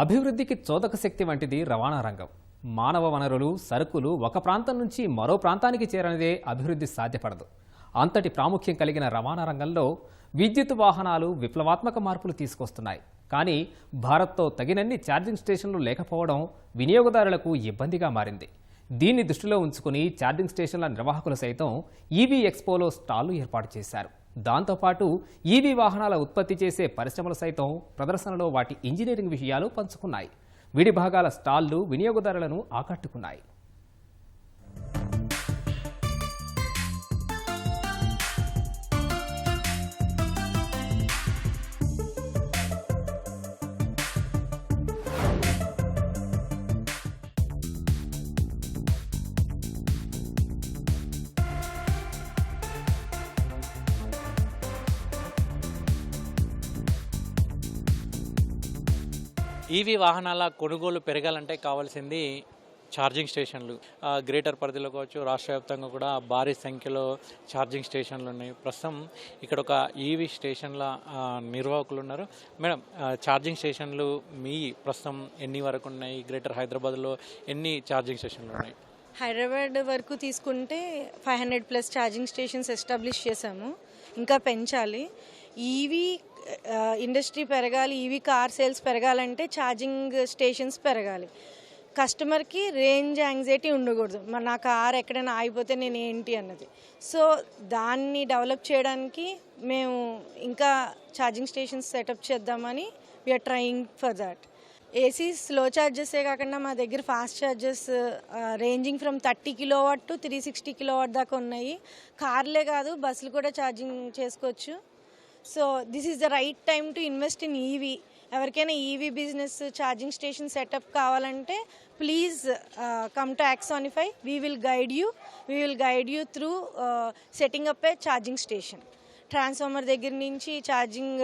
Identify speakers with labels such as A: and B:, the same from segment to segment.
A: అభివృద్ధికి చోదక శక్తి వంటిది రవాణా రంగం. మానవ వనరులు సరుకులు ఒక ప్రాంతం నుంచి మరో ప్రాంతానికి చేరనిదే అభివృద్ధి సాధ్యపడదు. అంతటి ప్రాముఖ్యం కలిగిన రవాణా రంగంలో విద్యుత్ వాహనాలు విప్లవాత్మక మార్పులు తీసుకొస్తున్నాయి. కానీ భారత్తో తగినన్ని ఛార్జింగ్ స్టేషన్లు లేకపోవడం వినియోగదారులకు ఇబ్బందిగా మారింది. దీన్ని దృష్టిలో ఉంచుకుని ఛార్జింగ్ స్టేషన్ల నిర్వాహకులు సైతం ఈవీ ఎక్స్పోలో స్టాళ్ళు ఏర్పాటు చేశారు. దాంతోపాటు ఈవీ వాహనాల ఉత్పత్తి చేసే పరిశ్రమలు సైతం ప్రదర్శనలో వాటి ఇంజనీరింగ్ విషయాలు పంచుకున్నాయి. విడి భాగాల స్టాళ్ళు వినియోగదారులను ఆకట్టుకున్నాయి.
B: ఈవీ వాహనాల కొనుగోలు పెరగాలంటే కావాల్సింది ఛార్జింగ్ స్టేషన్లు. గ్రేటర్ పరిధిలో కావచ్చు రాష్ట్ర వ్యాప్తంగా కూడా భారీ సంఖ్యలో ఛార్జింగ్ స్టేషన్లు ఉన్నాయి. ప్రస్తుతం ఇక్కడ ఒక ఈవీ స్టేషన్ల నిర్వాహకులు ఉన్నారు. మేడం ఛార్జింగ్ స్టేషన్లు మీ ప్రస్తుతం ఎన్ని వరకు ఉన్నాయి? గ్రేటర్ హైదరాబాద్లో ఎన్ని ఛార్జింగ్ స్టేషన్లు ఉన్నాయి?
C: హైదరాబాద్ వరకు తీసుకుంటే five hundred plus charging stations establish చేశాము. ఇంకా పెంచాలి. ఈవీ ఇండస్ట్రీ పెరగాలి ఈవీ కార్ సేల్స్ పెరగాలంటే ఛార్జింగ్ స్టేషన్స్ పెరగాలి. కస్టమర్కి రేంజ్ యాంగ్జైటీ ఉండకూడదు. మరి నా కార్ ఎక్కడైనా ఆగిపోతే నేను ఏంటి అన్నది. సో దాన్ని డెవలప్ చేయడానికి మేము ఇంకా ఛార్జింగ్ స్టేషన్స్ సెటప్ చేద్దామని we're trying for that AC slow ఛార్జెసే కాకుండా మా దగ్గర fast chargers ranging from thirty kilo watt to three sixty kilo watt దాకా ఉన్నాయి. కార్లే కాదు బస్సులు కూడా ఛార్జింగ్ చేసుకోవచ్చు. So this is the right time to invest in EV ఎవరికైనా EV business charging station setup కావాలంటే please come to Axanify we will guide you we will guide you through setting up a charging station transformer దగ్గర నుంచి charging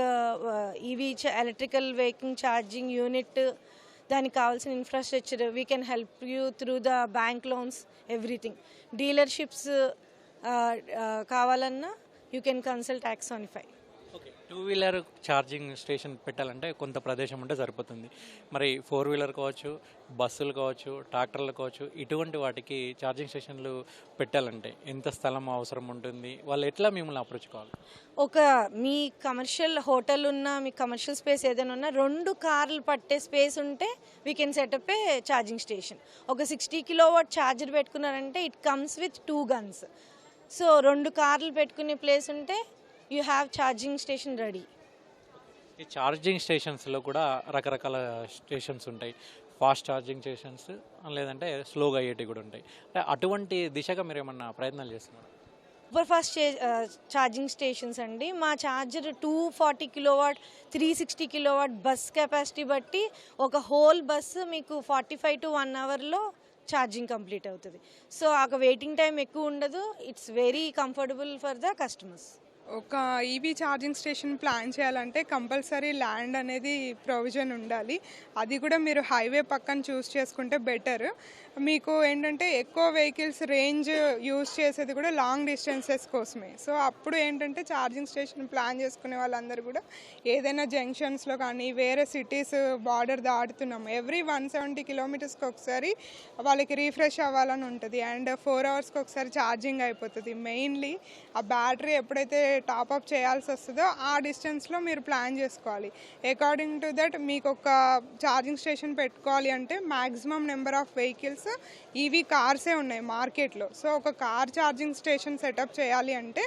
C: EV electrical vehicle charging unit దానికి కావాల్సిన infrastructure we can help you through the bank loans everything dealerships కావాలన్నా you can consult Axanify
B: two wheeler charging station పెట్టాలంటే కొంత ప్రదేశం ఉంటే సరిపోతుంది. మరి ఫోర్ వీలర్ కావచ్చు బస్సులు కావచ్చు ట్రాక్టర్లు కావచ్చు ఇటువంటి వాటికి ఛార్జింగ్ స్టేషన్లు పెట్టాలంటే ఎంత స్థలం అవసరం ఉంటుంది? వాళ్ళు ఎట్లా మిమ్మల్ని అప్రోచ్ కావాలి
C: ఒక మీ కమర్షియల్ హోటల్ ఉన్నా మీ కమర్షియల్ స్పేస్ ఏదైనా ఉన్నా రెండు కార్లు పట్టే స్పేస్ ఉంటే we can set up a charging station ఒక సిక్స్టీ కిలో వాట్ ఛార్జర్ పెట్టుకున్నారంటే it comes with two guns so రెండు కార్లు పెట్టుకునే ప్లేస్ ఉంటే you have charging station ready.
B: ఈ ఛార్జింగ్ స్టేషన్స్లో కూడా రకరకాల స్టేషన్స్ ఉంటాయి. ఫాస్ట్ ఛార్జింగ్ స్టేషన్స్ లేదంటే స్లోగా అయ్యేటివి కూడా ఉంటాయి. అంటే అటువంటి దిశగా మీరు ఏమన్నా ప్రయత్నాలు చేస్తున్నారు?
C: సూపర్ ఫాస్ట్ ఛార్జింగ్ స్టేషన్స్ అండి. మా charger two forty kilowatt three sixty kilowatt bus capacity బట్టి ఒక హోల్ బస్సు మీకు ఫార్టీ ఫైవ్ టు వన్ అవర్లో ఛార్జింగ్ కంప్లీట్ అవుతుంది. సో ఆ వెయిటింగ్ టైం ఎక్కువ ఉండదు. It's very comfortable for the customers
D: ఒక ఈవీ ఛార్జింగ్ స్టేషన్ ప్లాన్ చేయాలంటే కంపల్సరీ ల్యాండ్ అనేది ప్రొవిజన్ ఉండాలి. అది కూడా మీరు హైవే పక్కన చూస్ చేసుకుంటే బెటర్ మీకు ఏంటంటే ఎక్కువ వెహికల్స్ రేంజ్ యూస్ చేసేది కూడా లాంగ్ డిస్టెన్సెస్ కోసమే. సో అప్పుడు ఏంటంటే ఛార్జింగ్ స్టేషన్ ప్లాన్ చేసుకునే వాళ్ళందరూ కూడా ఏదైనా జంక్షన్స్లో కానీ వేరే సిటీస్ బార్డర్ దాటుతున్నాం. ఎవ్రీ వన్ సెవెంటీ కిలోమీటర్స్కి ఒకసారి వాళ్ళకి రీఫ్రెష్ అవ్వాలని ఉంటుంది. అండ్ ఫోర్ అవర్స్కి ఒకసారి ఛార్జింగ్ అయిపోతుంది. మెయిన్లీ ఆ బ్యాటరీ ఎప్పుడైతే టాప్అప్ చేయాల్సి వస్తుందో ఆ డిస్టెన్స్లో మీరు ప్లాన్ చేసుకోవాలి. అకార్డింగ్ టు దట్ మీకు ఒక ఛార్జింగ్ స్టేషన్ పెట్టుకోవాలి అంటే మ్యాక్సిమం నెంబర్ ఆఫ్ వెహికల్స్ ఇవి కార్సే ఉన్నాయి మార్కెట్లో సో ఒక కార్ ఛార్జింగ్ స్టేషన్ సెటప్ చేయాలి అంటే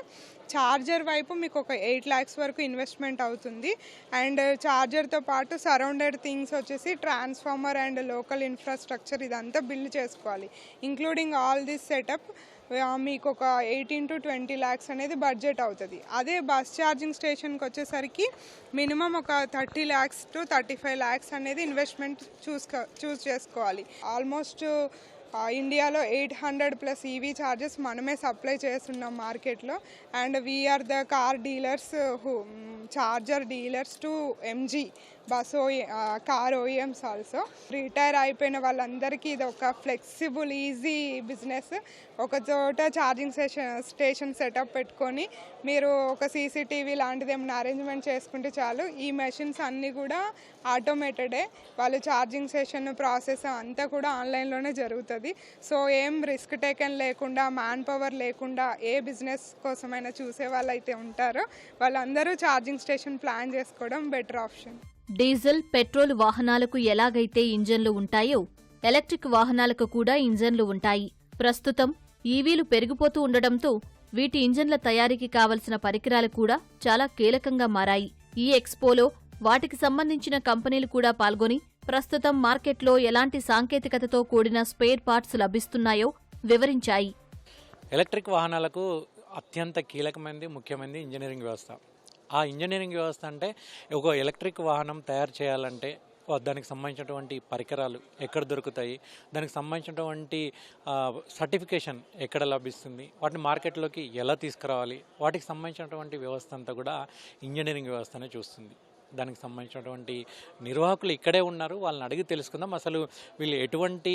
D: ఛార్జర్ వైపు మీకు ఒక ఎయిట్ ల్యాక్స్ వరకు ఇన్వెస్ట్మెంట్ అవుతుంది. అండ్ ఛార్జర్తో పాటు సరౌండెడ్ థింగ్స్ వచ్చేసి ట్రాన్స్ఫార్మర్ అండ్ లోకల్ ఇన్ఫ్రాస్ట్రక్చర్ ఇదంతా బిల్డ్ చేసుకోవాలి. ఇంక్లూడింగ్ ఆల్ దిస్ సెటప్ మీకు ఒక ఎయిటీన్ టు ట్వంటీ ల్యాక్స్ అనేది బడ్జెట్ అవుతుంది. అదే బస్ ఛార్జింగ్ స్టేషన్కి వచ్చేసరికి మినిమం ఒక thirty lakhs to thirty five lakhs అనేది ఇన్వెస్ట్మెంట్ చూస్ చూస్ చేసుకోవాలి. ఆల్మోస్ట్ ఇండియాలో eight hundred plus EV chargers మనమే సప్లై చేస్తున్నాం మార్కెట్లో. And we're the car dealers who charger dealers to MG. Bus car OEMs also retire అయిపోయిన వాళ్ళందరికీ ఇది ఒక ఫ్లెక్సిబుల్ ఈజీ బిజినెస్ ఒక చోట ఛార్జింగ్ స్టేషన్ స్టేషన్ సెటప్ పెట్టుకొని మీరు ఒక సీసీటీవీ లాంటిది ఏమైనా అరేంజ్మెంట్ చేసుకుంటే చాలు. ఈ మెషిన్స్ అన్నీ కూడా ఆటోమేటెడే వాళ్ళు ఛార్జింగ్ స్టేషన్ ప్రాసెస్ అంతా కూడా ఆన్లైన్లోనే జరుగుతుంది. సో ఏం రిస్క్ టేకన్ లేకుండా మ్యాన్ పవర్ లేకుండా ఏ బిజినెస్ కోసమైనా చూసే వాళ్ళు అయితే ఉంటారో. వాళ్ళందరూ ఛార్జింగ్ స్టేషన్ ప్లాన్ చేసుకోవడం బెటర్ ఆప్షన్
E: డీజిల్ పెట్రోల్ వాహనాలకు ఎలాగైతే ఇంజన్లు ఉంటాయో ఎలక్ట్రిక్ వాహనాలకు కూడా ఇంజన్లు ఉంటాయి. ప్రస్తుతం ఈవీలు పెరిగిపోతూ ఉండడంతో వీటి ఇంజన్ల తయారీకి కావలసిన పరికరాలు కూడా చాలా కీలకంగా మారాయి. ఈ ఎక్స్పోలో వాటికి సంబంధించిన కంపెనీలు కూడా పాల్గొని ప్రస్తుతం మార్కెట్లో ఎలాంటి సాంకేతికతతో కూడిన స్పేర్ పార్ట్స్ లభిస్తున్నాయో వివరించాయి.
B: ఎలక్ట్రిక్ వాహనాలకు అత్యంత కీలకమైనది ముఖ్యమైనది ఇంజనీరింగ్ వ్యవస్థ. ఆ ఇంజనీరింగ్ వ్యవస్థ అంటే ఒక ఎలక్ట్రిక్ వాహనం తయారు చేయాలంటే దానికి సంబంధించినటువంటి పరికరాలు ఎక్కడ దొరుకుతాయి దానికి సంబంధించినటువంటి సర్టిఫికేషన్ ఎక్కడ లభిస్తుంది వాటిని మార్కెట్లోకి ఎలా తీసుకురావాలి వాటికి సంబంధించినటువంటి వ్యవస్థ అంతా కూడా ఇంజనీరింగ్ వ్యవస్థనే చూస్తుంది. దానికి సంబంధించినటువంటి నిర్వాహకులు ఇక్కడే ఉన్నారు. వాళ్ళని అడిగి తెలుసుకుందాం. అసలు వీళ్ళు ఎటువంటి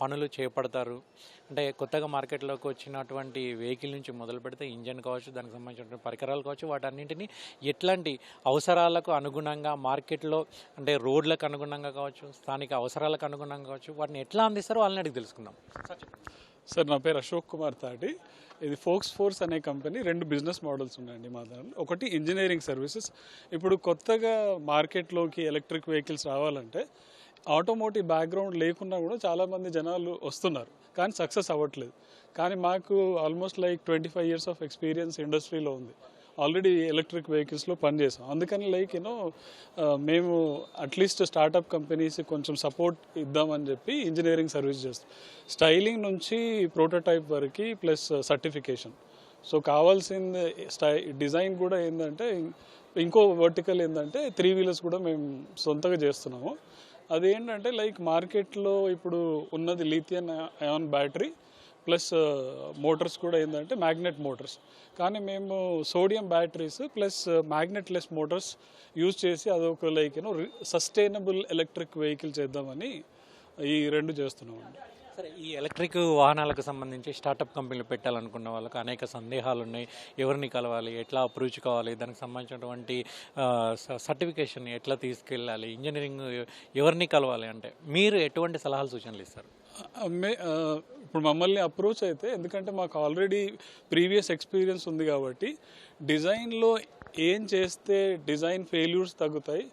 B: పనులు చేపడతారు? అంటే కొత్తగా మార్కెట్లోకి వచ్చినటువంటి వెహికల్ నుంచి మొదలు పెడితే ఇంజన్ కావచ్చు దానికి సంబంధించినటువంటి పరికరాలు కావచ్చు వాటన్నింటినీ ఎట్లాంటి అవసరాలకు అనుగుణంగా మార్కెట్లో అంటే రోడ్లకు అనుగుణంగా కావచ్చు స్థానిక అవసరాలకు అనుగుణంగా కావచ్చు వాటిని ఎట్లా అందిస్తారో వాళ్ళని అడిగి తెలుసుకుందాం.
F: సార్ నా పేరు అశోక్ కుమార్ తాటి. ఇది ఫోక్స్ ఫోర్స్ అనే కంపెనీ రెండు బిజినెస్ మోడల్స్ ఉన్నాయండి మా దాంట్లో. ఒకటి ఇంజనీరింగ్ సర్వీసెస్. ఇప్పుడు కొత్తగా మార్కెట్లోకి ఎలక్ట్రిక్ వెహికల్స్ రావాలంటే ఆటోమోటివ్ బ్యాక్గ్రౌండ్ లేకున్నా కూడా చాలామంది జనాలు వస్తున్నారు. కానీ సక్సెస్ అవ్వట్లేదు. కానీ మాకు almost like twenty five years of experience ఇండస్ట్రీలో ఉంది. ఆల్రెడీ ఎలక్ట్రిక్ వెహికల్స్లో పనిచేసాం. అందుకని లైక్ యూనో మేము అట్లీస్ట్ స్టార్టప్ కంపెనీస్ కొంచెం సపోర్ట్ ఇద్దామని చెప్పి ఇంజనీరింగ్ సర్వీస్ చేస్తాం. స్టైలింగ్ నుంచి ప్రోటోటైప్ వరకు ప్లస్ సర్టిఫికేషన్ సో కావాల్సింది స్టై డిజైన్ కూడా ఏంటంటే ఇంకో వర్టికల్ ఏంటంటే త్రీ వీలర్స్ కూడా మేము సొంతగా చేస్తున్నాము. అదేంటంటే లైక్ మార్కెట్లో ఇప్పుడు ఉన్నది lithium ion battery plus motors కూడా ఏంటంటే మ్యాగ్నెట్ మోటార్స్. కానీ మేము sodium batteries plus magnetless motors use చేసి అదొక like you know sustainable electric vehicle చేద్దామని ఈ రెండు చేస్తున్నామండి
B: సరే ఈ ఎలక్ట్రిక్ వాహనాలకు సంబంధించి స్టార్టప్ కంపెనీలు పెట్టాలనుకున్న వాళ్ళకి అనేక సందేహాలు ఉన్నాయి ఎవరిని కలవాలి ఎట్లా అప్రోచ్ కావాలి దానికి సంబంధించినటువంటి సర్టిఫికేషన్ ఎట్లా తీసుకెళ్ళాలి ఇంజనీరింగ్ ఎవరిని కలవాలి అంటే మీరు ఎటువంటి సలహాలు సూచనలు ఇస్తారు?
F: మే- ఇప్పుడు మమ్మల్ని అప్రోచ్ అయితే ఎందుకంటే మాకు ఆల్రెడీ ప్రీవియస్ ఎక్స్పీరియన్స్ ఉంది కాబట్టి డిజైన్లో ఏం చేస్తే డిజైన్ ఫెయిల్యూర్స్ తగ్గుతాయి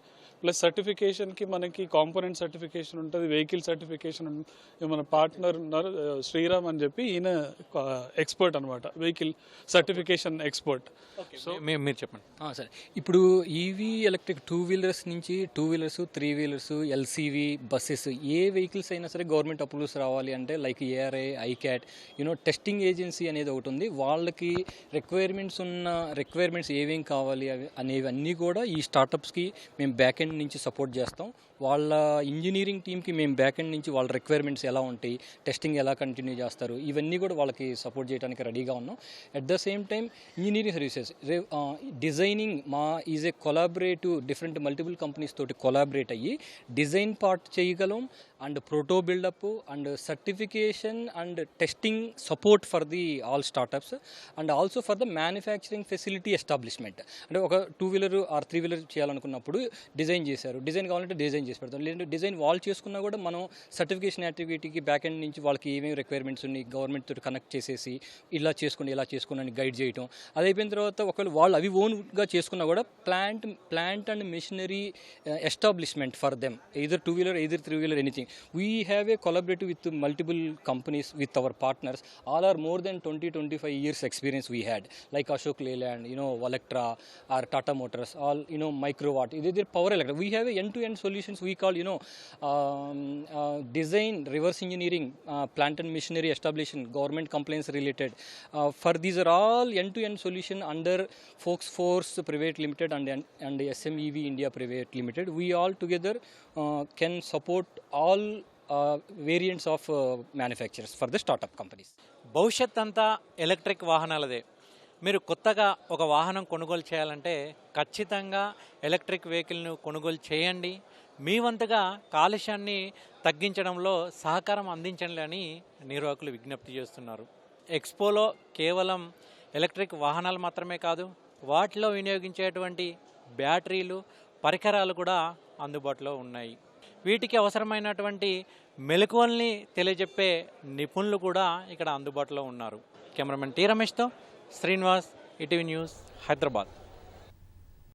F: ప్లస్ సర్టిఫికేషన్కి మనకి కాంపోనెంట్ సర్టిఫికేషన్ ఉంటుంది వెహికల్ సర్టిఫికేషన్ మన పార్ట్నర్ ఉన్నారు శ్రీరామ్ అని చెప్పి ఈయన ఎక్స్పర్ట్ అనమాట వెహికల్ సర్టిఫికేషన్ ఎక్స్పర్ట్.
B: సో మీరు చెప్పండి.
G: సరే. ఇప్పుడు ఈవీ ఎలక్ట్రిక్ టూ వీలర్స్ నుంచి two wheelers three wheelers LCV buses ఏ వెహికల్స్ అయినా సరే గవర్నమెంట్ అప్రూవల్స్ రావాలి అంటే like ARI iCAT you know testing agency అనేది ఒకటి ఉంది. వాళ్ళకి రిక్వైర్మెంట్స్ ఉన్న రిక్వైర్మెంట్స్ ఏమేం కావాలి అవి అనేవి అన్నీ కూడా ఈ స్టార్టప్స్కి మేము బ్యాక్ ఎండ్ నుంచి సపోర్ట్ చేస్తాం. వాళ్ళ ఇంజనీరింగ్ టీమ్కి మేము బ్యాక్ ఎండ్ నుంచి వాళ్ళ రిక్వైర్మెంట్స్ ఎలా ఉంటాయి టెస్టింగ్ ఎలా కంటిన్యూ చేస్తారు ఇవన్నీ కూడా వాళ్ళకి సపోర్ట్ చేయడానికి రెడీగా ఉన్నాం. At the same time engineering services designing మా is a collaborative different multiple companies తోటి కొలాబరేట్ అయ్యి డిజైన్ పార్ట్ చేయగలం and proto buildup and certification and testing support for the all startups and also for the manufacturing facility establishment అంటే ఒక two wheeler or three wheeler చేయాలనుకున్నప్పుడు design చేశారు. Design కావాలంటే design చేసి పెడతాం లేదంటే డిజైన్ వాళ్ళు చేసుకున్నా కూడా మనం సర్టిఫికేషన్ యాక్టివిటీకి బ్యాక్ ఎండ్ నుంచి వాళ్ళకి ఏమేమి రిక్వైర్మెంట్స్ ఉన్నాయి గవర్నమెంట్ తోటి కనెక్ట్ చేసేసి ఇలా చేసుకోండి ఇలా చేసుకోండి అని గైడ్ చేయటం. అది అయిపోయిన తర్వాత ఒకవేళ వాళ్ళు అవి ఓన్గా చేసుకున్నా కూడా plant plant and machinery establishment for them either two wheeler either three wheeler anything we have a collaborative with multiple companies with our partners all are more than twenty twenty five years experience we had like Ashok Leyland you know Olectra or Tata Motors all you know Microwatt ఇది power Electra we have end to end solutions we call you know design reverse engineering plant and machinery establishment government compliance related for these are all end to end solution under Folks Force private limited and and SMEV India private limited we all together can support all variants of manufacturers for the startup companies
B: భవిష్యత్ అంతా electric వాహనాలదే. మీరు కొత్తగా ఒక వాహనం కొనుగోలు చేయాలంటే ఖచ్చితంగా electric వెహికల్ను కొనుగోలు చేయండి. మీ వంతుగా కాలుష్యాన్ని తగ్గించడంలో సహకారం అందించండి అని నిర్వాహకులు విజ్ఞప్తి చేస్తున్నారు. ఎక్స్పోలో కేవలం ఎలక్ట్రిక్ వాహనాలు మాత్రమే కాదు వాటిలో వినియోగించేటువంటి బ్యాటరీలు పరికరాలు కూడా అందుబాటులో ఉన్నాయి. వీటికి అవసరమైనటువంటి మెలకువల్ని తెలియజెప్పే నిపుణులు కూడా ఇక్కడ అందుబాటులో ఉన్నారు. కెమెరామెన్ టీ రమేష్తో శ్రీనివాస్ ఇటీవీ న్యూస్ హైదరాబాద్.